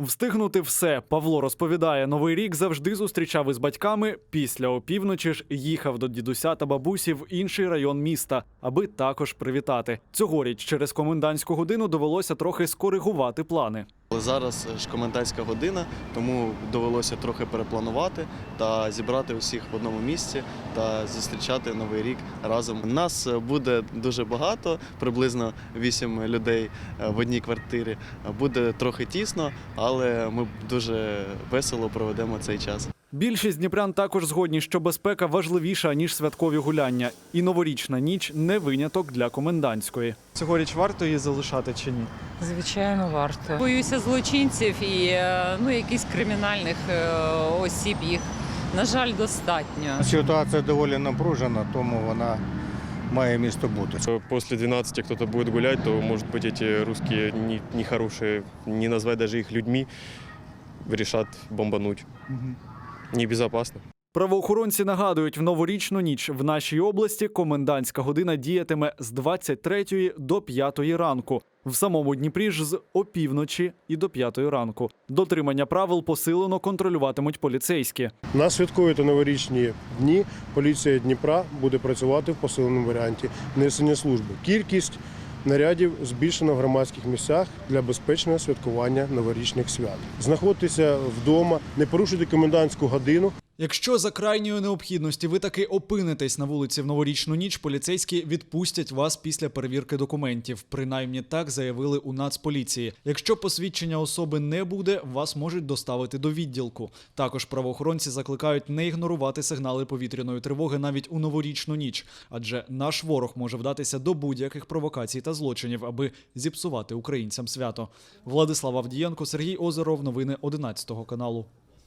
Встигнути все. Павло розповідає, новий рік завжди зустрічав із батьками. Після опівночі ж їхав до дідуся та бабусі в інший район міста, аби також привітати. Цьогоріч через комендантську годину довелося трохи скоригувати плани. Зараз ж комендантська година, тому довелося трохи перепланувати та зібрати усіх в одному місці та зустрічати новий рік разом. Нас буде дуже багато, приблизно 8 людей е, в одній квартирі. Буде трохи тісно, але ми дуже весело проведемо цей час. Більшість дніпрян також згодні, що безпека важливіша ніж святкові гуляння, і новорічна ніч не виняток для комендантської. Цьогоріч варто її залишати чи ні? Звичайно, варто. Боюся злочинців і е, ну, якихось кримінальних е, осіб їх, на жаль, достатньо. Ситуація доволі напружена, тому вона має місто бути. После 12 кто-то будет гулять, то, может быть, эти русские не- нехорошие, не назвать даже их людьми, решат бомбануть. Небезопасно. Правоохоронці нагадують, в новорічну ніч в нашій області комендантська година діятиме з 23 до 5 ранку. В самому Дніпрі ж з опівночі і до 5 ранку. Дотримання правил посилено контролюватимуть поліцейські. На святкові та новорічні дні поліція Дніпра буде працювати в посиленому варіанті несення служби. Кількість нарядів збільшено в громадських місцях для безпечного святкування новорічних свят. Знаходитися вдома, не порушуйте комендантську годину. Якщо за крайньої необхідності ви таки опинитесь на вулиці в новорічну ніч, поліцейські відпустять вас після перевірки документів. Принаймні так заявили у Нацполіції. Якщо посвідчення особи не буде, вас можуть доставити до відділку. Також правоохоронці закликають не ігнорувати сигнали повітряної тривоги навіть у новорічну ніч, адже наш ворог може вдатися до будь-яких провокацій та злочинів, аби зіпсувати українцям свято. Владислав Авдієнко, Сергій Озеров. Новини 11 каналу.